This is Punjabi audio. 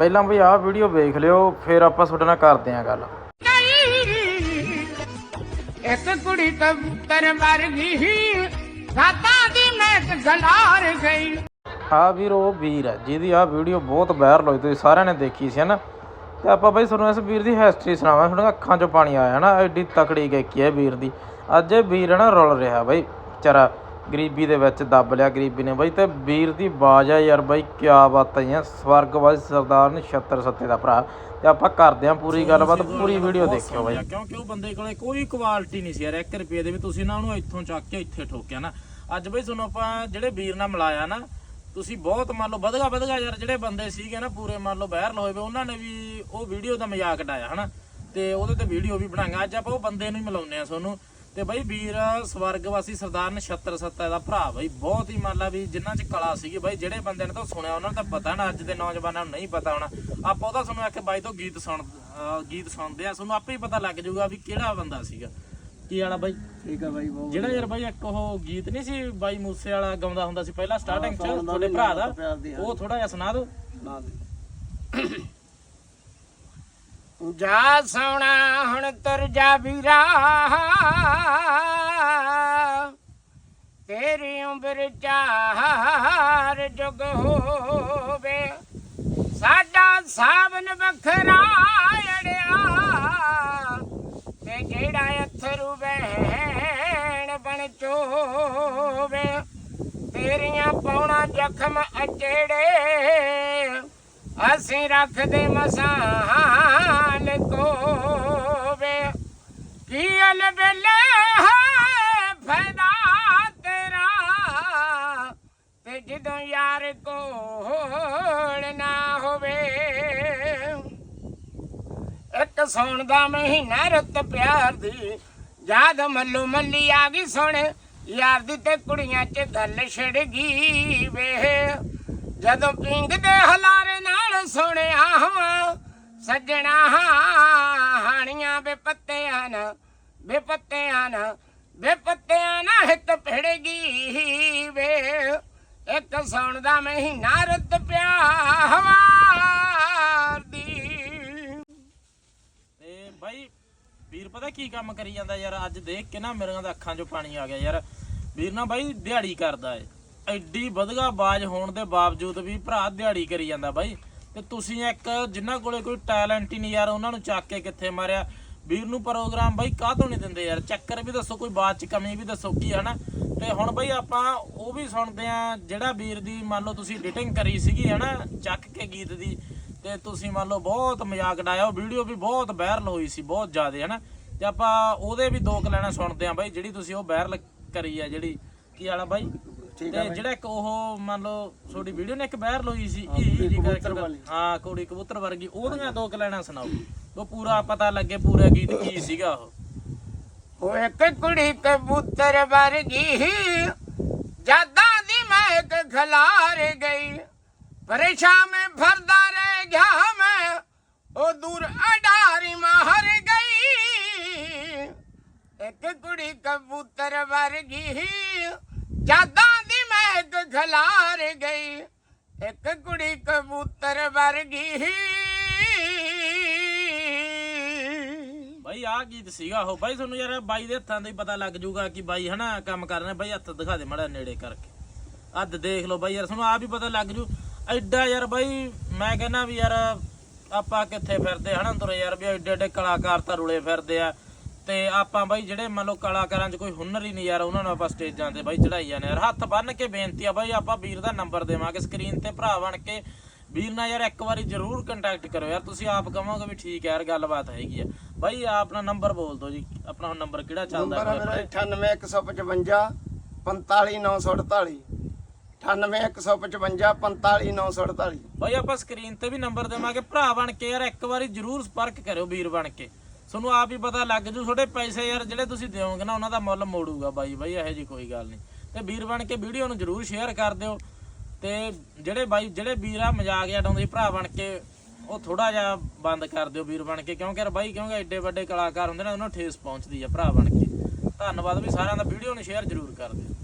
ਪਹਿਲਾਂ ਬਈ ਆਹ ਵੀਡੀਓ ਵੇਖ ਲਿਓ ਫਿਰ ਆਪਾਂ ਤੁਹਾਡੇ ਨਾਲ ਕਰਦੇ ਆਂ ਗੱਲ। ਇੱਕ ਕੁੜੀ ਕਬੂਤਰ ਵਰਗੀ ਹੀ ਰਾਤਾਂ ਦੀ ਮੈਂ ਗਲਾਰ ਗਈ। ਆ ਵੀਰ ਉਹ ਵੀਰ ਹੈ ਜਿਹਦੀ ਆ ਵੀਡੀਓ ਬਹੁਤ ਵਾਇਰਲ ਹੋਈ ਤੁਸੀਂ ਸਾਰਿਆਂ ਨੇ ਦੇਖੀ ਸੀ ਹਨਾ? ਤੇ ਆਪਾਂ ਬਈ ਤੁਹਾਨੂੰ ਇਸ ਵੀਰ ਦੀ ਹਿਸਟਰੀ ਸੁਣਾਵਾਂ ਤੁਹਾਡੀਆਂ ਅੱਖਾਂ 'ਚੋਂ ਪਾਣੀ ਆਇਆ ਨਾ ਐਡੀ ਤਕੜੀ ਗਾਇਕੀ ਹੈ ਵੀਰ ਦੀ। ਅੱਜ ਇਹ ਵੀਰ ਨਾ ਰੁਲ ਰਿਹਾ ਬਈ ਵਿਚਾਰਾ। ਗਰੀਬੀ ਦੇ ਵਿੱਚ ਦੱਬ ਲਿਆ ਗਰੀਬੀ ਨੇ। ਬਈ ਤੇ ਵੀਰ ਦੀ ਆਵਾਜ਼ ਆ ਯਾਰ ਬਈ ਕਿਆ ਬਾਤਾਂ ਹੀ ਸਵਰਗਵਾਸੀ ਸਰਦਾਰ ਨਛੱਤਰ ਸੱਤੇ ਦਾ ਭਰਾ। ਤੇ ਆਪਾਂ ਕਰਦੇ ਆਂ ਪੂਰੀ ਗੱਲਬਾਤ ਪੂਰੀ ਵੀਡੀਓ ਦੇਖਿਓ ਬਈ। ਕਿਉਂਕਿ ਉਹ ਬੰਦੇ ਕੋਲੇ ਕੋਈ ਕੁਆਲਿਟੀ ਨਹੀਂ ਸੀ ਯਾਰ 1 ਰੁਪਏ ਦੇ ਵੀ ਤੁਸੀਂ ਨਾ ਉਹਨੂੰ ਇੱਥੋਂ ਚੱਕ ਕੇ ਇੱਥੇ ਠੋਕਿਆ ਨਾ। ਅੱਜ ਬਈ ਤੁਹਾਨੂੰ ਆਪਾਂ ਜਿਹੜੇ ਵੀਰ ਨਾਲ ਮਿਲਾਇਆ ਨਾ ਤੁਸੀਂ ਬਹੁਤ ਮੰਨ ਲਓ ਵਧਗਾ ਵਧਗਾ ਯਾਰ ਜਿਹੜੇ ਬੰਦੇ ਸੀਗੇ ਨਾ ਪੂਰੇ ਮੰਨ ਲਓ ਵਾਇਰਲ ਹੋਏ ਵੇ ਉਹਨਾਂ ਨੇ ਵੀ ਉਹ ਵੀਡੀਓ ਦਾ ਮਜ਼ਾਕ ਉਡਾਇਆ ਹਨਾ। ਤੇ ਉਹਦੇ ਤੇ ਵੀਡੀਓ ਵੀ ਬਣਾਈਆਂ। ਅੱਜ ਆਪਾਂ ਉਹ ਬੰਦੇ ਨੂੰ ਹੀ ਮਿਲਾਉਂਦੇ ਆ ਤੁਹਾਨੂੰ। ਤੇ ਬਈ ਵੀਰ ਸਵਰਗਵਾਸੀ ਸਰਦਾਰ ਨਛੱਤਰ ਸੱਤਾ ਦਾ ਭਰਾ ਬਈ ਬਹੁਤ ਹੀ ਮੰਨ ਲਾ ਵੀ ਜਿਨ੍ਹਾਂ 'ਚ ਕਲਾ ਸੀਗੀ ਬਈ ਜਿਹੜੇ ਬੰਦੇ ਨੇ ਤਾਂ ਸੁਣਿਆ ਉਹਨਾਂ ਨੂੰ ਤਾਂ ਪਤਾ ਨਾ ਅੱਜ ਦੇ ਨੌਜਵਾਨਾਂ ਨੂੰ ਨਹੀਂ ਪਤਾ ਹੋਣਾ। ਆਪਾਂ ਉਹਦਾ ਤੁਹਾਨੂੰ ਆਖੇ ਬਾਈ ਤੋਂ ਗੀਤ ਸੁਣ ਗੀਤ ਸੁਣਦੇ ਆ ਤੁਹਾਨੂੰ ਆਪੇ ਹੀ ਪਤਾ ਲੱਗ ਜਾਊਗਾ ਵੀ ਕਿਹੜਾ ਬੰਦਾ ਸੀਗਾ। ਕੀ ਵਾਲਾ ਬਾਈ? ਠੀਕ ਆ ਬਾਈ ਬਹੁਤ ਜਿਹੜਾ ਯਾਰ ਬਾਈ ਇੱਕ ਉਹ ਗੀਤ ਨਹੀਂ ਸੀ ਬਾਈ ਮੂਸੇ ਵਾਲਾ ਗਾਉਂਦਾ ਹੁੰਦਾ ਸੀ ਪਹਿਲਾਂ ਸਟਾਰਟਿੰਗ 'ਚ ਤੁਹਾਡੇ ਭਰਾ ਦਾ ਉਹ ਥੋੜਾ ਜਿਹਾ ਸੁਣਾ ਦਿਓ। ਨਾ ਦੇ। ਜਾ ਸੋਣਾ ਹੁਣ ਤੁਰ ਜਾ ਵੀਰਾ। ਤੇਰੀ ਉਮਰ ਚਾਰ ਜੁਗ ਹੋਵੇ। ਸਾਡਾ ਸਾਵਨ ਵੱਖਰਾ ਅੜਿਆ ਤੇ ਜਿਹੜਾ ਅਥਰੂ ਵਹਿਣ ਬਣ ਚੋਵੇ। ਤੇਰੀਆਂ ਪਾਉਣਾ ਜ਼ਖਮ ਅਚੇੜੇ, ਅਸੀਂ ਰੱਖਦੇ ਮਸਾਲ ਕੀ ਅਲ ਵੇਲੇ ਹੈ ਫਾਇਦਾ ਤੇਰਾ, ਤੇ ਜਦੋਂ ਯਾਰ ਕੋਲ ਨਾ ਹੋਵੇ। ਇੱਕ ਸੌਣ ਦਾ ਮਹੀਨਾ ਰੁੱਤ ਪਿਆਰ ਦੀ, ਯਾਦ ਮੱਲੂ ਮੱਲੀ ਆ ਗਈ ਸੁਣ, ਯਾਰ ਦੀ ਤੇ ਕੁੜੀਆਂ 'ਚ ਗੱਲ ਛਿੜ ਗਈ ਵੇ। ਜਦੋਂ ਪਿੰਗ ਦੇ ਹਲਾਰੇ ਨਾਲ ਸੁਣਿਆ ਹਾਂ ਸੱਜਣਾ ਹਾਣੀਆਂ ਬੇ ਪੱਤਿਆਂ ਨਾ ਬੇ ਨਾ ਬੇ ਨਾ ਹਿੱਤ ਭਿੜ ਵੇ। ਇੱਕ ਸੌਣ ਦਾ ਮਹੀਨਾ ਰੁੱਤ ਪਿਆਰ ਦੀ। ਤੇ ਬਾਈ, ਵੀਰ ਪਤਾ ਕੀ ਕੰਮ ਕਰੀ ਜਾਂਦਾ ਯਾਰ? ਅੱਜ ਦੇਖ ਕੇ ਨਾ ਮੇਰੀਆਂ ਦਾ ਅੱਖਾਂ 'ਚੋਂ ਪਾਣੀ ਆ ਗਿਆ ਯਾਰ। ਵੀਰ ਨਾ ਬਾਈ, ਦਿਹਾੜੀ ਕਰਦਾ ਏ। ਐਡੀ ਵਧਗਾ ਬਾਜ ਹੋਣ ਦੇ ਬਾਵਜੂਦ ਵੀ ਭਰਾ ਦਿਹਾੜੀ ਕਰੀ ਜਾਂਦਾ ਬਾਈ। ਤੇ ਤੁਸੀਂ ਇੱਕ ਜਿਨ੍ਹਾਂ ਕੋਲੇ ਕੋਈ ਟੈਲੈਂਟ ਹੀ ਨਹੀਂ ਯਾਰ, ਉਹਨਾਂ ਨੂੰ ਚੱਕ ਕੇ ਕਿੱਥੇ ਮਾਰਿਆ? ਵੀਰ ਨੂੰ ਪ੍ਰੋਗਰਾਮ ਬਾਈ ਕਾਹਤੋਂ ਨਹੀਂ ਦਿੰਦੇ ਯਾਰ? ਚੱਕਰ ਵੀ ਦੱਸੋ ਕੋਈ ਬਾਤ ਚ ਕਮੀ ਵੀ ਦੱਸੋ ਕੀ ਹੈ ਨਾ ਤੇ ਹੁਣ ਬਾਈ ਆਪਾਂ ਉਹ ਵੀ ਸੁਣਦੇ ਆ ਜਿਹੜਾ ਵੀਰ ਦੀ ਮੰਨ ਲਓ ਤੁਸੀਂ ਐਡੀਟਿੰਗ ਕਰੀ ਸੀਗੀ ਹੈ ਨਾ ਚੱਕ ਕੇ ਗੀਤ ਦੀ ਤੇ ਤੁਸੀਂ ਮੰਨ ਲਓ ਬਹੁਤ ਮਜ਼ਾਕ ਡਾਇਆ ਉਹ ਵੀਡੀਓ ਵੀ ਬਹੁਤ ਵਾਇਰਲ ਹੋਈ ਸੀ ਬਹੁਤ ਜ਼ਿਆਦਾ ਹੈ ਨਾ ਤੇ ਆਪਾਂ ਉਹਦੇ ਵੀ ਦੋ ਲੈਣਾ ਸੁਣਦੇ ਆ ਬਾਈ ਜਿਹੜੀ ਤੁਸੀਂ ਉਹ ਵਾਇਰਲ ਕਰੀ ਆ ਜਿਹੜੀ ਕੀ ਵਾਲਾ ਬਾਈ? ਤੇ ਜਿਹੜਾ ਇੱਕ ਉਹ ਮੰਨ ਲਓ ਤੁਹਾਡੀ ਵੀਡੀਓ ਨੇ ਇੱਕ ਵਾਇਰਲ ਹੋਈ ਸੀ ਹਾਂ ਕੁੜੀ ਕਬੂਤਰ ਵਰਗੀ ਉਹਦੀਆਂ ਦੋ ਲੈਣਾ ਸੁਣਾਓ। ਉਹ ਪੂਰਾ ਪਤਾ ਲੱਗੇ, ਪੂਰਾ ਗੀਤ ਕੀ ਸੀਗਾ ਉਹ। ਉਹ ਇੱਕ ਕੁੜੀ ਕਬੂਤਰ ਵਰਗੀ ਜਾਦਾਂ ਦੀ ਮਹਿਕ ਖਲਾਰ ਗਈ। ਪਰੇਸ਼ਾਨ ਮੈਂ ਫਰਦਾ ਰਹਿ ਗਿਆ ਮੈਂ, ਉਹ ਦੂਰ ਅਡਾਰੀ ਮਾਰ ਗਈ। ਇੱਕ ਕੁੜੀ ਕਬੂਤਰ ਵਰਗੀ ਜਾਦਾਂ ਦੀ ਮਹਿਕ ਖਲਾਰ ਗਈ। ਇੱਕ ਕੁੜੀ ਕਬੂਤਰ ਵਰਗੀ ਬਾਈ, ਆਹ ਗੀਤ ਸੀਗਾ ਉਹ। ਬਾਈ, ਤੁਹਾਨੂੰ ਯਾਰ ਬਾਈ ਦੇ ਹੱਥਾਂ ਦਾ ਹੀ ਪਤਾ ਲੱਗ ਜਾਊਗਾ ਕਿ ਬਾਈ ਹਨਾ ਕੰਮ ਕਰ ਰਿਹਾ। ਬਾਈ, ਹੱਥ ਦਿਖਾ ਦੇ ਮੜਾ ਨੇੜੇ ਕਰਕੇ। ਅੱਧ ਦੇਖ ਲਓ ਬਾਈ ਯਾਰ, ਤੁਹਾਨੂੰ ਆਪ ਹੀ ਪਤਾ ਲੱਗ ਜੂ। ਐਡਾ ਯਾਰ ਬਾਈ, ਮੈਂ ਕਹਿੰਦਾ ਵੀ ਯਾਰ ਆਪਾਂ ਕਿੱਥੇ ਫਿਰਦੇ ਹਨਾ ਤੁਰੇ ਯਾਰ, ਵੀ ਐਡੇ ਐਡੇ ਕਲਾਕਾਰ ਤਾਂ ਰੁਲੇ ਫਿਰਦੇ ਆ। ਤੇ ਆਪਾਂ ਬਾਈ ਜਿਹੜੇ ਮੰਨ ਲਓ ਕਲਾਕਾਰਾਂ 'ਚ ਕੋਈ ਹੁਨਰ ਹੀ ਨਹੀਂ ਯਾਰ, ਉਹਨਾਂ ਨੂੰ ਆਪਾਂ ਸਟੇਜਾਂ ਤੇ ਬਾਈ ਚੜਾਈ ਜਾਂਦੇ ਯਾਰ ਹੱਥ ਬੰਨ ਕੇ ਬੇਨਤੀ ਆ ਬਾਈ, ਆਪਾਂ ਵੀਰ ਦਾ ਨੰਬਰ ਦੇਵਾਂਗੇ, ਸਕਰੀਨ ਤੇ ਭਰਾ ਬਣ ਕੇ। ਵੀਰ ਨਾਲ ਯਾਰ ਇੱਕ ਵਾਰੀ ਜ਼ਰੂਰ ਕੰਟੈਕਟ ਕਰੋ ਯਾਰ ਤੁਸੀਂ ਆਪ ਕਹੋਗੇ ਵੀ ਠੀਕ ਹੈ ਯਾਰ ਗੱਲਬਾਤ ਹੈਗੀ ਆ। ਬਾਈ ਆਪਣਾ ਨੰਬਰ ਬੋਲ ਦਿਓ ਜੀ ਆਪਣਾ ਨੰਬਰ ਕਿਹੜਾ ਚੱਲਦਾ ਨੰਬਰ ਹੈ ਮੇਰਾ 98155 45948 98155 45948 ਬਾਈ ਆਪਾਂ ਸਕਰੀਨ ਤੇ ਵੀ ਨੰਬਰ ਦੇਵਾਂਗੇ। ਭਰਾ ਬਣ ਕੇ ਯਾਰ ਇੱਕ ਵਾਰੀ ਜ਼ਰੂਰ ਸੰਪਰਕ ਕਰਿਓ ਵੀਰ ਬਣ ਕੇ। ਤੁਹਾਨੂੰ ਆਪ ਹੀ ਪਤਾ ਲੱਗ ਜੂ ਤੁਹਾਡੇ ਪੈਸੇ ਯਾਰ ਜਿਹੜੇ ਤੁਸੀਂ ਦਿਓਗੇ ਨਾ ਉਹਨਾਂ ਦਾ ਮੁੱਲ ਮੋੜੂਗਾ ਬਾਈ। ਬਾਈ ਇਹੋ ਜੀ ਕੋਈ ਗੱਲ ਨਹੀਂ। ਤੇ ਵੀਰ ਬਣ ਕੇ ਵੀਡੀਓ ਨੂੰ ਜ਼ਰੂਰ ਸ਼ੇਅਰ ਕਰ ਦਿਓ। ਤੇ ਜਿਹੜੇ ਬਾਈ, ਜਿਹੜੇ ਵੀਰ ਆ ਮਜ਼ਾਕ ਜਿਹਾ ਭਰਾ ਬਣ ਕੇ, ਉਹ ਥੋੜਾ ਜਿਹਾ ਬੰਦ ਕਰ ਦਿਓ ਵੀਰ ਬਣ ਕੇ, ਕਿਉਂਕਿ ਯਾਰ ਬਾਈ, ਕਿਉਂਕਿ ਐਡੇ ਵੱਡੇ ਕਲਾਕਾਰ ਹੁੰਦੇ ਨੇ, ਉਹਨਾਂ ਨੂੰ ਠੇਸ ਪਹੁੰਚਦੀ ਆ ਭਰਾ ਬਣ ਕੇ। ਧੰਨਵਾਦ ਵੀ ਸਾਰਿਆਂ ਦਾ, ਵੀਡੀਓ ਨੂੰ ਸ਼ੇਅਰ ਜ਼ਰੂਰ ਕਰ ਦਿਓ।